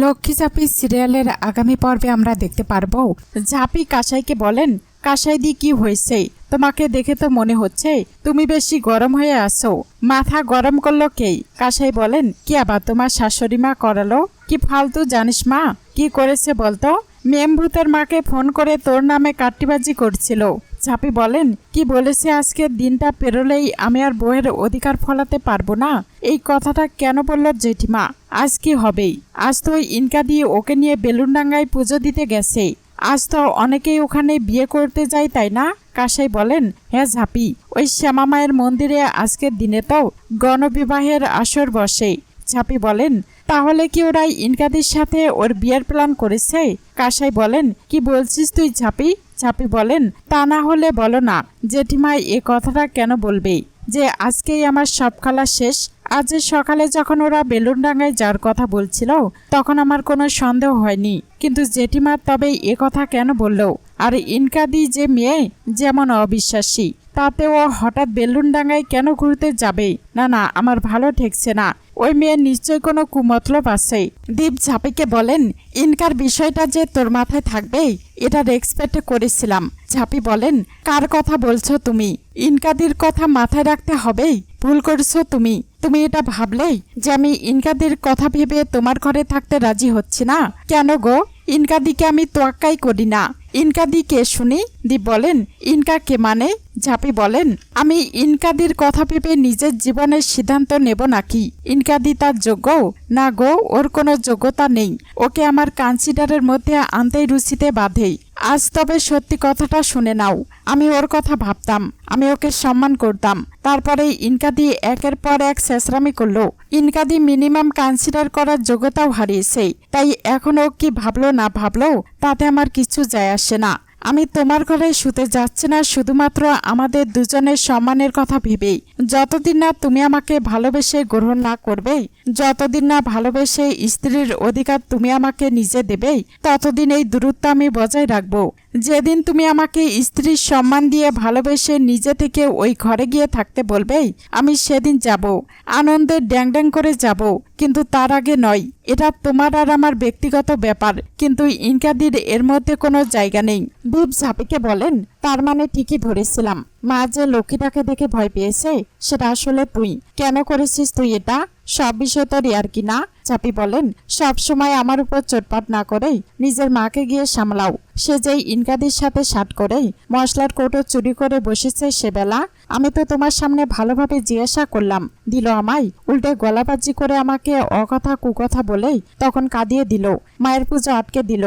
লক্ষ্মী ঝাঁপি সিরিয়ালের আগামী পর্বে আমরা দেখতে পারব। ঝাঁপি কাসাইকে বলেন কাসাই দি কি হয়েছে? তোমাকে দেখে তো মনে হচ্ছে তুমি বেশি গরম হয়ে আসো মাথা গরম করল কে? কাসাই বলেন, কি আবার তোমার শাশুড়ি মা করালো? কি ফালতু জানিস মা? কি করেছে বলতো? মেমভূতের মাকে ফোন করে তোর নামে কাট্টিবাজি করছিল। ঝাঁপি বলেন, কি বলেছে আজকের দিনটা পেরোলেই আমি আর বইয়ের অধিকার ফলাতে পারব না? এই কথাটা কেন বলল জেঠিমা? আজ কি হবেই? আজ তো ইনকা দিয়ে ওকে নিয়ে বেলুনডাঙ্গায় পুজো দিতে গেছে। আজ তো অনেকেই ওখানে বিয়ে করতে যায়, তাই না? কাসাই বলেন হ্যাঁ ঝাঁপি, ওই শ্যামা মায়ের মন্দিরে আজকের দিনে তো গণবিবাহের আসর বসে। ঝাঁপি বলেন, তাহলে কি ওরা ইনকাদির সাথে ওর বিয়ের প্ল্যান করেছে? কাসাই বলেন, কি বলছিস তুই ঝাঁপি? ঝাঁপি বলেন, তা না হলে বলো না জেঠিমা এ কথাটা কেন বলবে? যে আজকেই আমার সব খেলা শেষ, আজ সকালে যখন ওরা বেলুন বেলুনডাঙ্গায় যাওয়ার কথা বলছিল, তখন আমার কোনো সন্দেহ হয়নি। কিন্তু জেঠিমা তবে এ কথা কেন বলল? আর ইনকাদি যে মেয়ে, যেমন অবিশ্বাসী। তাতে ও হঠাৎ বেলুনডাঙ্গায় কেন ঘুরতে যাবে? না না, আমার ভালো ঠেকছে না। ওই মেয়ের নিশ্চয় কোনো কুমতলব আছে। দীপ ঝাঁপিকে বলেন, ইনকার বিষয়টা যে তোর মাথায় থাকবে, এটা রেক্সপেক্ট করেছিলাম। ঝাঁপি বলেন, কার কথা বলছো তুমি? ইনকাদির কথা মাথায় রাখতে হবেই ভুল করছ তুমি? তুমি এটা ভাবলেই যে আমি ইনকাদির কথা ভেবে তোমার ঘরে থাকতে রাজি হচ্ছি না? কেন গো? ইনকাদিকে আমি তোয়াক্কাই করি না। ইনকাদি কে শুনি, দি বলেন, ইনকা কে মানে? ঝাপি বলেন, আমি ইনকাদির কথা ভেবে নিজের জীবনের সিদ্ধান্ত নেব নাকি? ইনকাদি তার যোগ্য? না গো, ওর কোনো যোগ্যতা নেই। ওকে আমার কনসিডারের মধ্যে আনতেই রুচিতে বাঁধেই আজ তবে সত্যি কথাটা শুনে নাও। আমি ওর কথা ভাবতাম, আমি ওকে সম্মান করতাম। তারপরে ইনকাদি একের পর এক শেষরামি করল। ইনকাদি মিনিমাম কনসিডার করার যোগ্যতাও হারিয়েছে। তাই এখন ও কি ভাবলো না ভাবলো, তাতে আমার কিছু যায় আসে না। আমি তোমার ঘরে শুতে যাচ্ছি না, শুধুমাত্র আমাদের দুজনের সম্মানের কথা ভেবেই। যতদিন না তুমি আমাকে ভালোবেসে গ্রহণ না করবে, যতদিন না ভালোবেসে স্ত্রীর অধিকার তুমি আমাকে নিজে দেবে, ততদিন এই দূরত্ব আমি বজায় রাখব। যেদিন তুমি আমাকে স্ত্রীর সম্মান দিয়ে ভালোবেসে নিজে থেকে ওই ঘরে গিয়ে থাকতে বলবে, আমি সেদিন যাব। আনন্দে ড্যাং ড্যাং করে যাব, কিন্তু তার আগে নয়। এটা তোমার আর আমার ব্যক্তিগত ব্যাপার, কিন্তু ইনকাদির এর মধ্যে কোনো জায়গা নেই। দীপ ঝাপিকে বলেন, তার মানে ঠিকই ধরেছিলাম। মা যে লক্ষ্মীটাকে দেখে ভয় পেয়েছে, সেটা আসলে তুই। কেন করেছিস তুই এটা? সব বিষয় তো রিয়ার কি না? চাপি বলেন, সব সময় আমার উপর চোটপাট না করেই নিজের মাকে গিয়ে সামলাও। সে যেই ইনকাদির সাথে সাট করেই মশলার কৌটো চুরি করে বসেছে সেবেলা, আমি তো তোমার সামনে ভালোভাবে জিজ্ঞাসা করলাম। দিল আমায়, উল্টে গলাবাজি করে আমাকে অকথা কুকথা বলেই তখন কাঁদিয়ে দিল। মায়ের পুজো আটকে দিল।